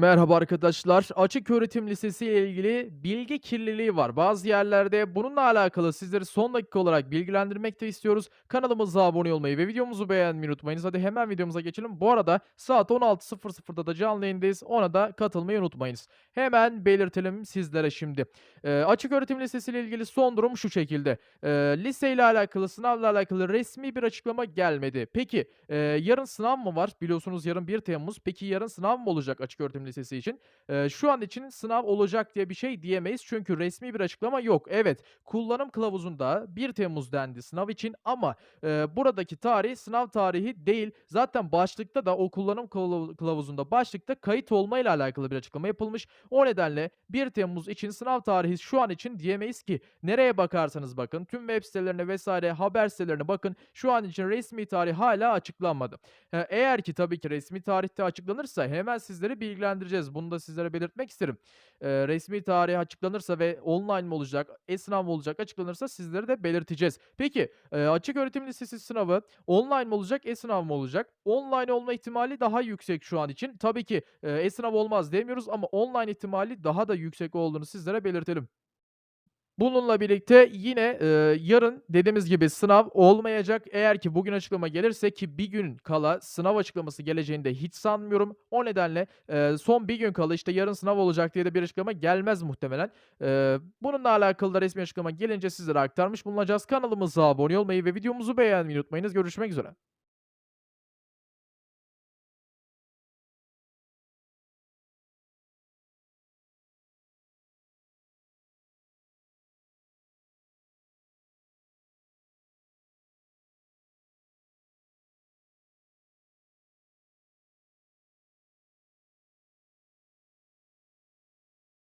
Merhaba arkadaşlar. Açık öğretim lisesi ile ilgili bilgi kirliliği var. Bazı yerlerde bununla alakalı sizleri son dakika olarak bilgilendirmek de istiyoruz. Kanalımıza abone olmayı ve videomuzu beğenmeyi unutmayınız. Hadi hemen videomuza geçelim. Bu arada saat 16.00'da da canlı yayındayız. Ona da katılmayı unutmayınız. Hemen belirtelim sizlere şimdi. Ee, açık öğretim lisesi ile ilgili son durum şu şekilde. Ee, lise ile alakalı, sınavla alakalı resmi bir açıklama gelmedi. Peki e, yarın sınav mı var? Biliyorsunuz yarın 1 Temmuz. Peki yarın sınav mı olacak açık öğretim lisesi için? Eee, şu an için sınav olacak diye bir şey diyemeyiz. Çünkü resmi bir açıklama yok. Evet, kullanım kılavuzunda 1 Temmuz dendi sınav için ama eee, buradaki tarih sınav tarihi değil. Zaten başlıkta da o kullanım kılavu- kılavuzunda başlıkta kayıt olma ile alakalı bir açıklama yapılmış. O nedenle 1 Temmuz için sınav tarihi şu an için diyemeyiz ki. Nereye bakarsanız bakın, tüm web sitelerine vesaire haber sitelerine bakın. Şu an için resmi tarih hala açıklanmadı. Eee, eğer ki tabii ki resmi tarihte açıklanırsa hemen sizleri bilgilendireceğiz. Bunu da sizlere belirtmek isterim. Eee, resmi tarih açıklanırsa ve online mi olacak, e-sınav mı olacak açıklanırsa sizlere de belirteceğiz. Peki, eee, açık öğretim lisesi sınavı online mi olacak, e-sınav mı olacak? Online olma ihtimali daha yüksek şu an için. Tabii ki, e-sınav olmaz demiyoruz ama online ihtimali daha da yüksek olduğunu sizlere belirtelim. Bununla birlikte yine, eee, yarın dediğimiz gibi sınav olmayacak. Eğer ki bugün açıklama gelirse ki bir gün kala sınav açıklaması geleceğini de hiç sanmıyorum. O nedenle, eee, son bir gün kala, işte, yarın sınav olacak diye de bir açıklama gelmez muhtemelen. Eee, bununla alakalı da resmi açıklama gelince sizlere aktarmış bulunacağız. Kanalımıza abone olmayı ve videomuzu beğenmeyi unutmayınız. Görüşmek üzere.